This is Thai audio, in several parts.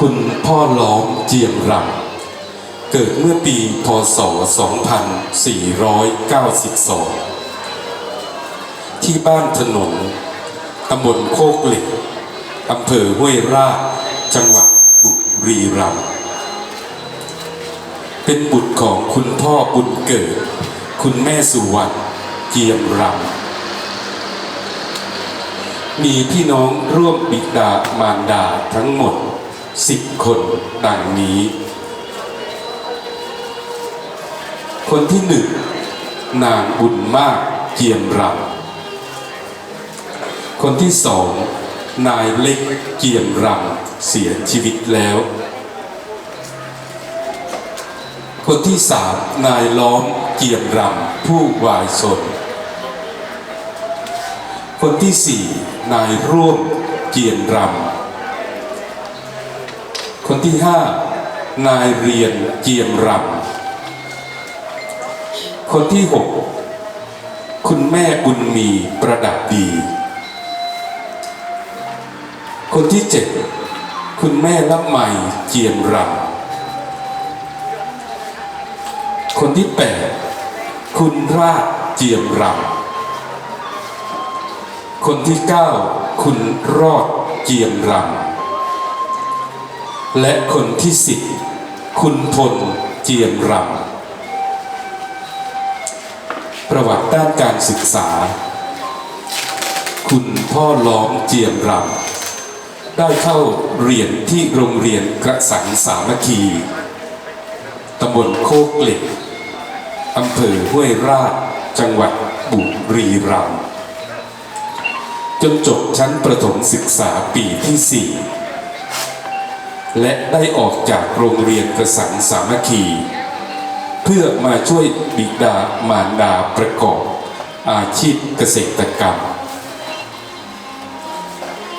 คุณพ่อล้อมเจียมรำเกิดเมื่อปีพศ 2492 ที่บ้านถนนตำบลโคกเหล็กอำเภอห้วยราชจังหวัดบุรีรัมย์เป็นบุตรของคุณพ่อบุญเกิด คุณแม่สุวรรณเจียมรำมีพี่น้องร่วมบิดามารดาทั้งหมด สิบคนดังนี้ คนที่หนึ่งนางบุญมากเจียมรำคนที่สองนายเล็กเจียมรำเสียชีวิตแล้ว คนที่สามนายล้อมเจียมรำผู้วายชนคนที่สี่นายร่วมเจียนรำ คนที่ห้านายเรียนเจียมรำคนที่หกคุณแม่บุญมีประดับดี คนที่เจ็ดคุณแม่ละไมเจียมรำคนที่แปดคุณราชเจียมรำคนที่เก้าคุณรอดเจียมรำ และคนที่สิบคุณพลเจียมรำประวัติด้านการศึกษา คุณพ่อล้อมเจียมรำได้เข้าเรียนที่โรงเรียนกระสังสามัคคีตำบลโคกเหล็กอำเภอห้วยราชจังหวัดบุรีรัมย์จนจบชั้นประถมศึกษาปีที่4 และได้ออกจากโรงเรียนกระสังสามัคคี เพื่อมาช่วยบิดามารดาประกอบ อาชีพเกษตรกรรม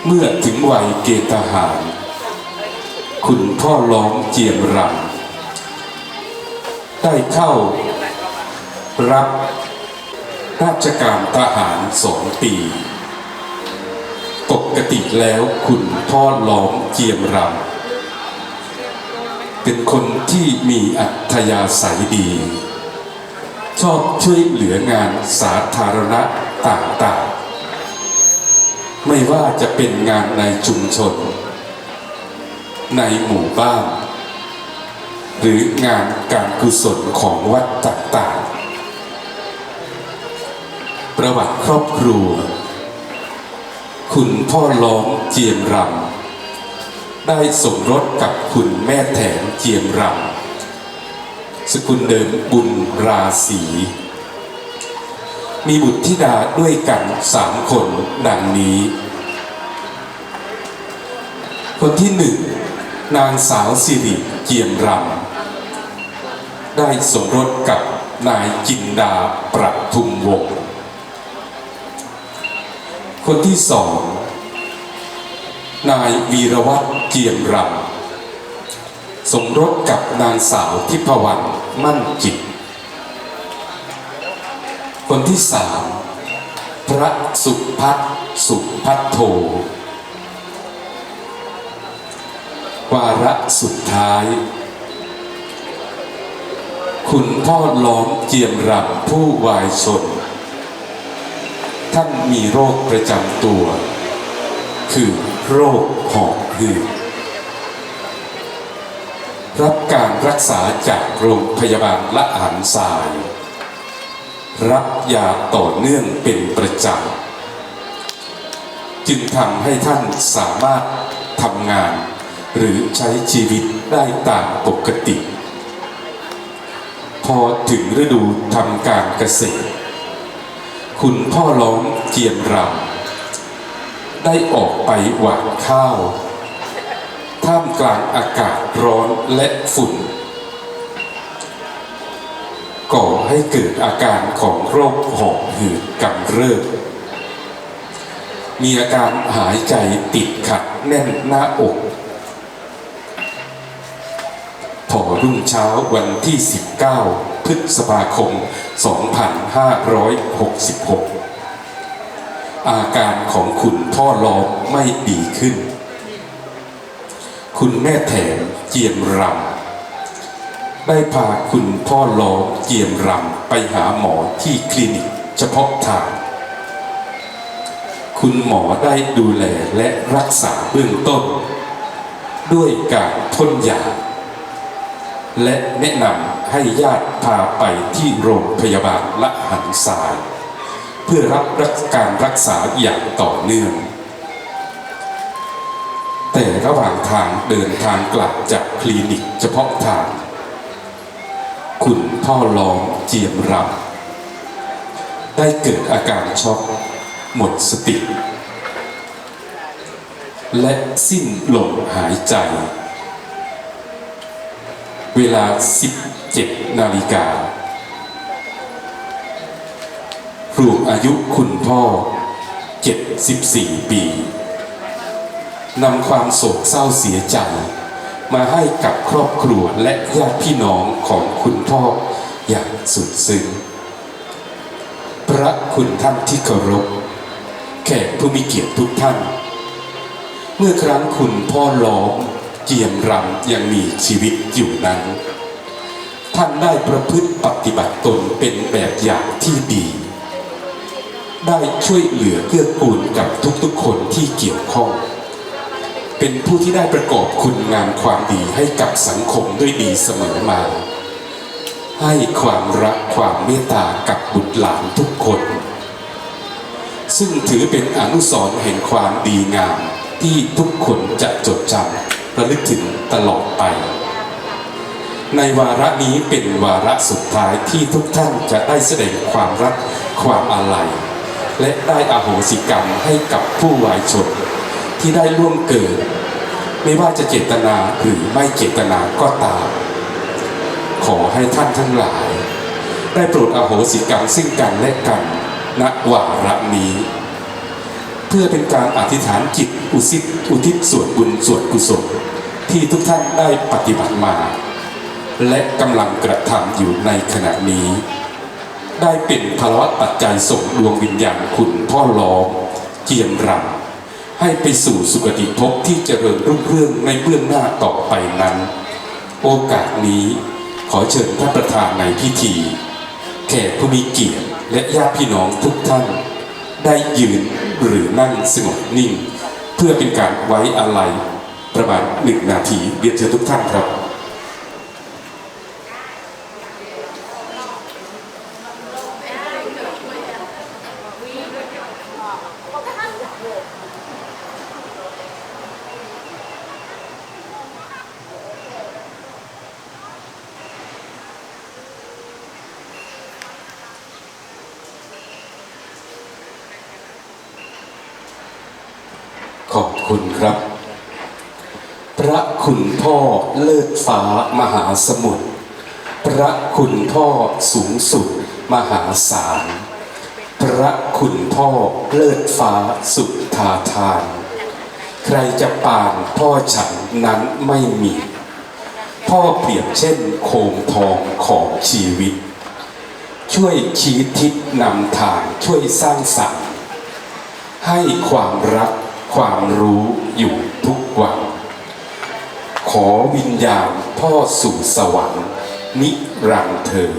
เมื่อถึงวัยเกณฑ์ทหาร คุณพ่อล้อมเจียมรำได้เข้ารับราชการทหารสองปี ปกติแล้วคุณพ่อล้อมเจียมรำ เป็นคนที่มีอัธยาศัยดี ชอบช่วยเหลืองานสาธารณะต่างๆ ไม่ว่าจะเป็นงานในชุมชน ในหมู่บ้าน หรืองานการกุศลของวัดต่างๆ ประวัติครอบครัว คุณพ่อล้อมเจียมรำ ได้สมรสกับคุณแม่แถมเจียมรำสกุลเดิมบุญราศีมีบุตรธิดาด้วยกันสามคนดังนี้ คนที่หนึ่งนางสาวสิริเจียมรำได้สมรสกับนายจินดาประทุมวงศ์คนที่สอง นายวีรวัตรเจียมรำสมรสกับนางสาวทิพวรรณมั่นจิต คนที่สามพระสุพัฒสุพัทโทวาระสุดท้าย คุณพ่อล้อมเจียมรำผู้วายชน ท่านมีโรคประจำตัว คือ โรคหอบหืดรับการรักษาจากโรงพยาบาลละหันทราย รับยาต่อเนื่องเป็นประจำจึงทำให้ท่านสามารถทำงาน หรือใช้ชีวิตได้ตามปกติ พอถึงฤดูทำการเกษตร คุณพ่อล้อมเจียมรำ ได้ออกไปหว่านข้าว ท่ามกลางอากาศร้อนและฝุ่น ก่อให้เกิดอาการของโรคหอบหืดกำเริบมีอาการหายใจติดขัดแน่นหน้าอก พอรุ่งเช้าวันที่ 19 พฤษภาคม 2566 อาการของคุณพ่อล้อมไม่ดีขึ้น คุณแม่แถมเจียมรำได้พาคุณพ่อล้อมเจียมรำไปหาหมอที่คลินิกเฉพาะทาง คุณหมอได้ดูแลและรักษาเบื้องต้น ด้วยการพ่นยาและแนะนำให้ญาติพาไปที่โรงพยาบาลละหันทราย เพื่อรับการรักษาอย่างต่อเนื่อง แต่ระหว่างทางเดินทางกลับจากคลินิกเฉพาะทาง คุณพ่อลองเจียมรำได้เกิดอาการช็อกหมดสติ และสิ้นลมหายใจ เวลา 17 นาฬิกา รวมอายุคุณพ่อ 74 ปีนำความโศกเศร้าเสียใจมาให้กับครอบครัวและญาติพี่น้องของคุณพ่ออย่างสุดซึ้ง พระคุณท่านที่เคารพ แขกผู้มีเกียรติทุกท่าน เมื่อครั้งคุณพ่อล้อมเจียมรำยังมีชีวิตอยู่นั้น ท่านได้ประพฤติปฏิบัติตนเป็นแบบอย่างที่ดี ได้ช่วยเหลือเกื้อกูลกับทุกๆคนที่เกี่ยวข้อง เป็นผู้ที่ได้ประกอบคุณงามความดีให้กับสังคมด้วยดีเสมอมา ให้ความรักความเมตตากับบุตรหลานทุกคน ซึ่งถือเป็นอนุสรณ์แห่งความดีงามที่ทุกคนจะจดจำระลึกถึงตลอดไป ในวาระนี้เป็นวาระสุดท้ายที่ทุกท่านจะได้แสดงความรักความอาลัย และได้อโหสิกรรมให้กับผู้วายชน ที่ได้ล่วงเกิด ไม่ว่าจะเจตนาหรือไม่เจตนาก็ตาม ขอให้ท่านทั้งหลาย ได้โปรดอโหสิกรรมซึ่งกันและกันณวาระนี้ เพื่อเป็นการอธิษฐานจิตอุทิศอุทิศส่วนบุญส่วนกุศลที่ทุกท่านได้ปฏิบัติมา และกำลังกระทำอยู่ในขณะนี้ ได้เป็นภาวะปัจจัยส่งดวงวิญญาณคุณพ่อล้อมเจียมรำให้ไปสู่สุคติภพที่เจริญรุ่งเรืองในเบื้องหน้าต่อไปนั้น โอกาสนี้ขอเชิญท่านประธานในพิธี แขกผู้มีเกียรติและญาติพี่น้องทุกท่าน ได้ยืนหรือนั่งสงบนิ่ง เพื่อเป็นการไว้อาลัยประมาณหนึ่งนาทีเรียนเชิญทุกท่านครับ ขอบ คุณครับ พระคุณพ่อเลิศฟ้ามหาสมุทร พระคุณพ่อสูงสุดมหาศาล พระคุณพ่อเลิศฟ้าสุดทาทาน ใครจะปานพ่อฉันนั้นไม่มี พ่อเปรียบเช่นโคมทองของชีวิต ช่วยชี้ทิศนำทางช่วยสร้างสรรค์ให้ความรัก ความรู้อยู่ทุกวัน ขอวิญญาณพ่อสู่สวรรค์นิรันดร์เธอ